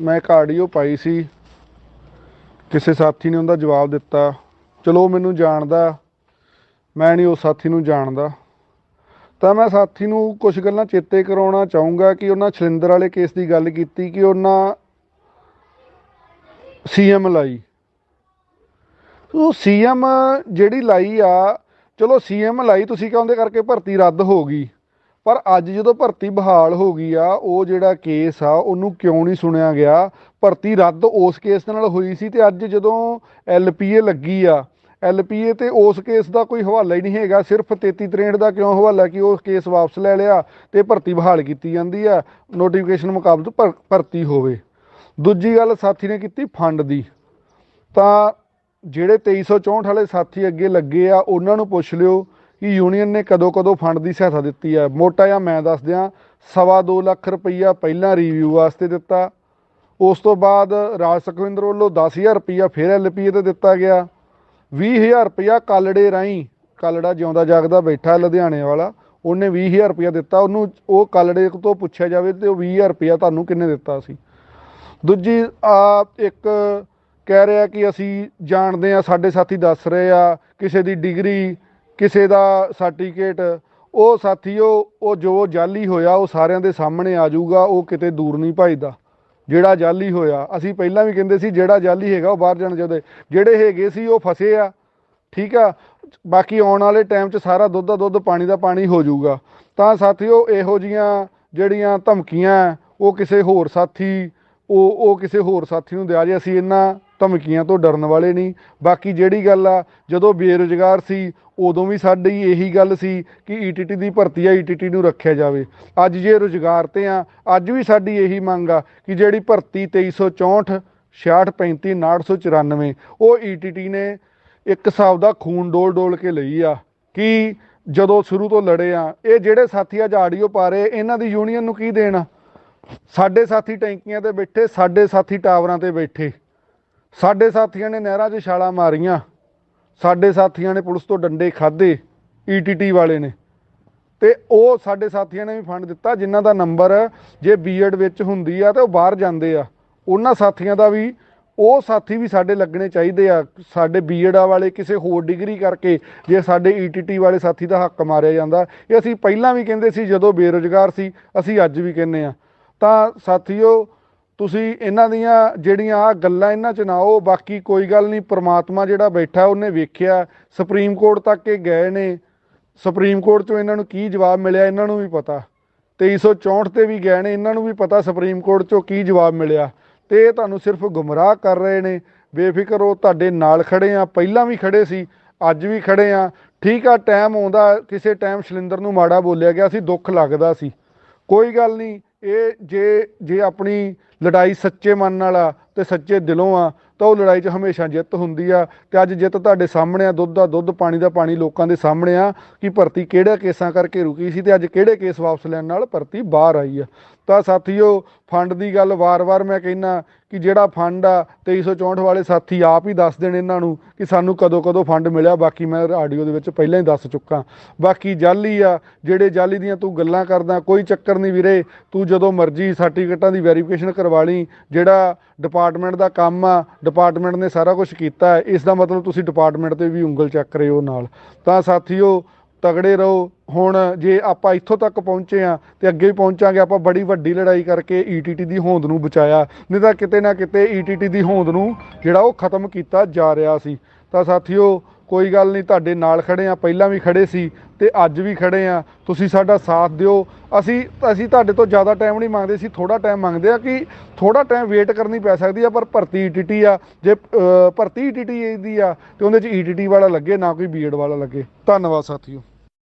ਮੈਂ ਇੱਕ ਆਡੀਓ ਪਾਈ ਸੀ। ਕਿਸੇ ਸਾਥੀ ਨੇ ਉਹਦਾ ਜਵਾਬ ਦਿੱਤਾ। ਚਲੋ ਮੈਨੂੰ ਜਾਣਦਾ। ਮੈਂ ਨਹੀਂ ਉਸ ਸਾਥੀ ਨੂੰ ਜਾਣਦਾ। ਤਾਂ ਮੈਂ ਸਾਥੀ ਨੂੰ ਕੁਝ ਗੱਲਾਂ ਚੇਤੇ ਕਰਾਉਣਾ ਚਾਹੂੰਗਾ ਕਿ ਉਹਨਾਂ ਛਲਿੰਦਰ ਵਾਲੇ ਕੇਸ ਦੀ ਗੱਲ ਕੀਤੀ ਕਿ ਉਹਨਾਂ ਸੀਐਮ ਲਾਈ। ਉਹ ਸੀਐਮ ਜਿਹੜੀ ਲਾਈ ਆ। ਚਲੋ ਸੀਐਮ ਲਾਈ ਤੁਸੀਂ ਕਹਿੰਦੇ ਕਰਕੇ ਭਰਤੀ ਰੱਦ ਹੋ ਗਈ। ਪਰ ਅੱਜ ਜਦੋਂ ਭਰਤੀ ਬਹਾਲ ਹੋ ਗਈ ਆ, ਉਹ ਜਿਹੜਾ ਕੇਸ ਆ, ਉਹਨੂੰ ਕਿਉਂ ਨਹੀਂ ਸੁਣਿਆ ਗਿਆ? ਭਰਤੀ ਰੱਦ ਉਸ ਕੇਸ ਨਾਲ ਹੋਈ ਸੀ ਤੇ ਅੱਜ ਜਦੋਂ ਐਲਪੀਏ ਲੱਗੀ ਆ, ਐਲਪੀਏ ਤੇ ਉਸ ਕੇਸ ਦਾ ਕੋਈ ਹਵਾਲਾ ਹੀ ਨਹੀਂ ਹੈਗਾ, ਸਿਰਫ 33 63 ਦਾ ਕਿਉਂ ਹਵਾਲਾ ਕਿ ਉਹ ਕੇਸ ਵਾਪਸ ਲੈ ਲਿਆ ਤੇ ਭਰਤੀ ਬਹਾਲ ਕੀਤੀ ਜਾਂਦੀ ਆ ਨੋਟੀਫਿਕੇਸ਼ਨ ਮੁਕਾਬਲੇ ਭਰ- ਭਰਤੀ ਹੋਵੇ। ਦੂਜੀ ਗੱਲ ਸਾਥੀ ਨੇ ਕੀਤੀ ਫੰਡ ਦੀ। ਤਾਂ ਜਿਹੜੇ 2364 ਵਾਲੇ ਸਾਥੀ ਅੱਗੇ ਲੱਗੇ ਆ, ਉਹਨਾਂ ਨੂੰ ਪੁੱਛ ਲਿਓ ਕਿ ਯੂਨੀਅਨ ਨੇ ਕਦੋਂ ਕਦੋਂ ਫੰਡ ਦੀ ਸਹਾਇਤਾ ਦਿੱਤੀ ਹੈ। ਮੋਟਾ ਜਿਹਾ ਮੈਂ ਦੱਸ ਦਿਆਂ, ਸਵਾ ਦੋ ਲੱਖ ਰੁਪਈਆ ਪਹਿਲਾਂ ਰਿਵਿਊ ਵਾਸਤੇ ਦਿੱਤਾ। ਉਸ ਤੋਂ ਬਾਅਦ ਰਾਜ ਸੁਖਵਿੰਦਰ ਵੱਲੋਂ 10000 ਰੁਪਈਆ ਫਿਰ ਐਲਪੀਏ ਤੇ ਦਿੱਤਾ ਗਿਆ। 20000 ਰੁਪਈਆ ਕਾਲੜੇ ਰਾਹੀਂ, ਕਾਲੜਾ ਜਿਉਂਦਾ ਜਾਗਦਾ ਬੈਠਾ ਲੁਧਿਆਣੇ ਵਾਲਾ, ਉਹਨੇ 20000 ਰੁਪਈਆ ਦਿੱਤਾ। ਉਹਨੂੰ ਉਹ ਕਾਲੜੇ ਤੋਂ ਪੁੱਛਿਆ ਜਾਵੇ ਤੇ ਉਹ 20000 ਰੁਪਈਆ ਤੁਹਾਨੂੰ ਕਿੰਨੇ ਦਿੱਤਾ ਸੀ? ਦੂਜੀ, ਆ ਇੱਕ ਕਹਿ ਰਿਹਾ ਕਿ ਅਸੀਂ ਜਾਣਦੇ ਆ ਸਾਡੇ ਸਾਥੀ ਦੱਸ ਰਹੇ ਆ, ਕਿਸੇ ਦੀ ਡਿਗਰੀ ਕਿਸੇ ਦਾ ਸਰਟੀਫਿਕੇਟ, ਉਹ ਸਾਥੀਓ ਉਹ ਜੋ ਜਾਲੀ ਹੋਇਆ, ਉਹ ਸਾਰਿਆਂ ਦੇ ਸਾਹਮਣੇ ਆ ਜਾਊਗਾ, ਉਹ ਕਿਤੇ ਦੂਰ ਨਹੀਂ ਭਜਦਾ। ਜਿਹੜਾ ਜਾਲੀ ਹੋਇਆ, ਅਸੀਂ ਪਹਿਲਾਂ ਵੀ ਕਹਿੰਦੇ ਸੀ, ਜਿਹੜਾ ਜਾਲੀ ਹੈਗਾ, ਉਹ ਬਾਹਰ ਜਾਣ ਚਾਹੀਦਾ। ਜਿਹੜੇ ਹੈਗੇ ਸੀ, ਉਹ ਫਸੇ ਆ। ਠੀਕ ਆ? ਬਾਕੀ ਆਉਣ ਵਾਲੇ ਟਾਈਮ 'ਚ ਸਾਰਾ ਦੁੱਧ ਦਾ ਦੁੱਧ, ਪਾਣੀ ਦਾ ਪਾਣੀ ਹੋ ਜਾਊਗਾ। ਤਾਂ ਸਾਥੀਓ, ਇਹੋ ਜੀਆਂ ਜਿਹੜੀਆਂ ਧਮਕੀਆਂ, ਉਹ ਕਿਸੇ ਹੋਰ ਸਾਥੀ, ਉਹ ਉਹ ਕਿਸੇ ਹੋਰ ਸਾਥੀ ਨੂੰ ਦਿਆ ਜੇ। ਅਸੀਂ ਇਹਨਾਂ ਧਮਕੀਆਂ ਤੋਂ ਡਰਨ ਵਾਲੇ ਨਹੀਂ। ਬਾਕੀ ਜਿਹੜੀ ਗੱਲ ਆ, ਜਦੋਂ ਬੇਰੁਜ਼ਗਾਰ ਸੀ, ਉਦੋਂ ਵੀ ਸਾਡੀ ਇਹੀ ਗੱਲ ਸੀ ਕਿ ਈਟੀਟੀ ਦੀ ਭਰਤੀ ਆ ਈਟੀਟੀ ਨੂੰ ਰੱਖਿਆ ਜਾਵੇ। ਅੱਜ ਜੇ ਰੁਜ਼ਗਾਰ ਤੇ ਆ, ਅੱਜ ਵੀ ਸਾਡੀ ਇਹੀ ਮੰਗ ਆ ਕਿ ਜਿਹੜੀ ਭਰਤੀ 2364 6635 994 ਉਹ ਈਟੀਟੀ ਨੇ ਇੱਕ ਹਿਸਾਬ ਦਾ ਖੂਨ ਡੋਲ ਡੋਲ ਕੇ ਲਈ ਆ। ਕਿ ਜਦੋਂ ਸ਼ੁਰੂ ਤੋਂ ਲੜੇ ਆ, ਇਹ ਜਿਹੜੇ ਸਾਥੀ ਅੱਜ ਆਡੀਓ ਪਾ ਰਹੇ, ਇਹਨਾਂ ਦੀ ਯੂਨੀਅਨ ਨੂੰ ਕੀ ਦੇਣਾ? ਸਾਡੇ ਸਾਥੀ ਟੈਂਕੀਆਂ ਤੇ ਬੈਠੇ, ਸਾਡੇ ਸਾਥੀ ਟਾਵਰਾਂ ਤੇ ਬੈਠੇ। ਸਾਡੇ ਸਾਥੀਆਂ ਨੇ ਨਹਿਰਾਂ 'ਚ ਛਾਲਾਂ ਮਾਰੀਆਂ। ਸਾਡੇ ਸਾਥੀਆਂ ਨੇ ਪੁਲਿਸ ਤੋਂ ਡੰਡੇ ਖਾਦੇ ਈਟੀਟੀ ਵਾਲੇ ਨੇ। ਤੇ ਉਹ ਸਾਡੇ ਸਾਥੀਆਂ ਨੇ ਵੀ ਫੰਡ ਦਿੱਤਾ, ਜਿਨ੍ਹਾਂ ਦਾ ਨੰਬਰ ਜੇ ਬੀਐਡ ਵਿੱਚ ਹੁੰਦੀ ਆ ਤੇ ਉਹ ਬਾਹਰ ਜਾਂਦੇ ਆ। ਉਹਨਾਂ ਸਾਥੀਆਂ ਦਾ ਵੀ, ਉਹ ਸਾਥੀ ਵੀ ਸਾਡੇ ਲੱਗਣੇ ਚਾਹੀਦੇ ਆ। ਸਾਡੇ ਬੀਐਡ ਵਾਲੇ ਕਿਸੇ ਹੋਰ ਡਿਗਰੀ ਕਰਕੇ ਜੇ ਸਾਡੇ ਈਟੀਟੀ ਵਾਲੇ ਸਾਥੀ ਦਾ ਹੱਕ ਮਾਰਿਆ ਜਾਂਦਾ। ਇਹ ਅਸੀਂ ਪਹਿਲਾਂ ਵੀ ਕਹਿੰਦੇ ਸੀ, ਜਦੋਂ ਬੇਰੁਜ਼ਗਾਰ ਸੀ, ਅਸੀਂ ਅੱਜ ਵੀ ਕਹਿੰਦੇ ਆ। ਤਾਂ ਸਾਥੀਓ ਤੁਸੀਂ ਇਹਨਾਂ ਦੀਆਂ ਜਿਹੜੀਆਂ ਆ ਗੱਲਾਂ ਇਹਨਾਂ ਚ ਨਾ ਉਹ ਬਾਕੀ ਕੋਈ ਗੱਲ ਨਹੀਂ, ਪ੍ਰਮਾਤਮਾ ਜਿਹੜਾ ਬੈਠਾ ਉਹਨੇ ਵੇਖਿਆ ਸੁਪਰੀਮ ਕੋਰਟ ਤੱਕ ਇਹ ਗਏ ਨੇ। ਸੁਪਰੀਮ ਕੋਰਟ ਚੋਂ ਇਹਨਾਂ ਨੂੰ ਕੀ ਜਵਾਬ ਮਿਲਿਆ ਇਹਨਾਂ ਨੂੰ ਵੀ ਪਤਾ। 2364 ਤੇ ਵੀ ਗਏ ਨੇ, ਇਹਨਾਂ ਨੂੰ ਵੀ ਪਤਾ ਸੁਪਰੀਮ ਕੋਰਟ ਚੋਂ ਕੀ ਜਵਾਬ ਮਿਲਿਆ। ਤੇ ਇਹ ਤੁਹਾਨੂੰ ਸਿਰਫ ਗੁੰਮਰਾਹ ਕਰ ਰਹੇ ਨੇ। ਬੇਫਿਕਰ ਉਹ ਤੁਹਾਡੇ ਨਾਲ ਖੜੇ ਆ। ਪਹਿਲਾਂ ਵੀ ਖੜੇ ਸੀ, ਅੱਜ ਵੀ ਖੜੇ ਆ। ਠੀਕ ਆ ਟਾਈਮ ਆਉਂਦਾ, ਕਿਸੇ ਟਾਈਮ ਸ਼ਲਿੰਦਰ ਨੂੰ ਮਾੜਾ ਬੋਲਿਆ ਗਿਆ ਸੀ, ਦੁੱਖ ਲੱਗਦਾ ਸੀ। ਕੋਈ ਗੱਲ ਨਹੀਂ, ਇਹ ਜੇ ਜੇ ਆਪਣੀ ਲੜਾਈ ਸੱਚੇ ਮਨ ਨਾਲ ਆ ਤੇ ਸੱਚੇ ਦਿਲੋਂ ਆ, ਤਾਂ ਉਹ ਲੜਾਈ 'ਚ ਹਮੇਸ਼ਾ ਜਿੱਤ ਹੁੰਦੀ ਆ। ਤੇ ਅੱਜ ਜਿੱਤ ਤੁਹਾਡੇ ਸਾਹਮਣੇ ਆ, ਦੁੱਧ ਦਾ ਦੁੱਧ, ਪਾਣੀ ਦਾ ਪਾਣੀ ਲੋਕਾਂ ਦੇ ਸਾਹਮਣੇ ਆ ਕਿ ਭਰਤੀ ਕਿਹੜੇ ਕੇਸਾਂ ਕਰਕੇ ਰੁਕੀ ਸੀ ਤੇ ਅੱਜ ਕਿਹੜੇ ਕੇਸ ਵਾਪਸ ਲੈਣ ਨਾਲ ਭਰਤੀ ਬਾਹਰ ਆਈ ਆ। ਤਾਂ ਸਾਥੀਓ, ਫੰਡ ਦੀ ਗੱਲ ਵਾਰ-ਵਾਰ ਮੈਂ ਕਹਿੰਨਾ ਕਿ ਜਿਹੜਾ ਫੰਡ ਆ 2364 ਵਾਲੇ ਸਾਥੀ ਆਪ ਹੀ ਦੱਸ ਦੇਣ ਇਹਨਾਂ ਨੂੰ ਕਿ ਸਾਨੂੰ ਕਦੋਂ-ਕਦੋਂ ਫੰਡ ਮਿਲਿਆ। ਬਾਕੀ ਮੈਂ ਆਡੀਓ ਦੇ ਵਿੱਚ ਪਹਿਲਾਂ ਹੀ ਦੱਸ ਚੁੱਕਾ। ਬਾਕੀ ਜਾਲੀ ਆ, ਜਿਹੜੇ ਜਾਲੀ ਦੀਆਂ ਤੂੰ ਗੱਲਾਂ ਕਰਦਾ, ਕੋਈ ਚੱਕਰ ਨਹੀਂ ਵੀਰੇ। ਤੂੰ ਜਦੋਂ ਮਰਜ਼ੀ ਸਰਟੀਫਿਕੇਟਾਂ ਦੀ ਵੈਰੀਫਿਕੇਸ਼ਨ ਕਰਵਾ ਵਾਲੀ ਜਿਹੜਾ ਡਿਪਾਰਟਮੈਂਟ ਦਾ ਕੰਮ ਆ ਡਿਪਾਰਟਮੈਂਟ ਨੇ ਸਾਰਾ ਕੁਝ ਕੀਤਾ ਇਸ ਦਾ ਮਤਲਬ ਤੁਸੀਂ ਡਿਪਾਰਟਮੈਂਟ ਤੇ ਵੀ ਉਂਗਲ ਚੱਕ ਰਹੇ ਹੋ ਨਾਲ। ਤਾਂ ਸਾਥੀਓ, ਤਗੜੇ ਰਹੋ। ਹੁਣ ਜੇ ਆਪਾਂ ਇੱਥੋਂ ਤੱਕ ਪਹੁੰਚੇ ਆ ਤੇ ਅੱਗੇ ਵੀ ਪਹੁੰਚਾਂਗੇ, ਆਪਾਂ ਬੜੀ ਵੱਡੀ ਲੜਾਈ ਕਰਕੇ ਈਟੀਟੀ ਦੀ ਹੋਂਦ ਨੂੰ ਬਚਾਇਆ। ਨਹੀਂ ਤਾਂ ਕਿਤੇ ਨਾ ਕਿਤੇ ਈਟੀਟੀ ਦੀ ਹੋਂਦ ਨੂੰ ਜਿਹੜਾ ਉਹ ਖਤਮ ਕੀਤਾ ਜਾ ਰਿਹਾ ਸੀ। ਤਾਂ ਸਾਥੀਓ ਕੋਈ ਗੱਲ ਨਹੀਂ ਤੁਹਾਡੇ ਨਾਲ ਖੜੇ ਆ ਪਹਿਲਾਂ ਵੀ ਖੜੇ ਸੀ ਤੇ ਅੱਜ ਵੀ ਖੜੇ ਆ ਤੁਸੀਂ ਸਾਡਾ ਸਾਥ ਦਿਓ। ਅਸੀਂ ਅਸੀਂ ਤੁਹਾਡੇ ਤੋਂ ਜ਼ਿਆਦਾ ਟਾਈਮ ਨਹੀਂ ਮੰਗਦੇ। ਸੀ ਥੋੜਾ ਟਾਈਮ ਮੰਗਦੇ ਆ ਕਿ ਥੋੜਾ ਟਾਈਮ ਵੇਟ ਕਰਨੀ ਪੈ ਸਕਦੀ ਆ ਪਰ ਭਰਤੀ ਈਟੀਟੀ ਆ। ਜੇ ਅ, ਭਰਤੀ ਈਟੀਟੀ ਦੀ ਆ ਤੇ ਉਹਦੇ ਚ ਈਟੀਟੀ ਵਾਲਾ ਲੱਗੇ ਨਾ ਕੋਈ ਬੀਐਡ ਵਾਲਾ ਲੱਗੇ। ਧੰਨਵਾਦ ਸਾਥੀਓ।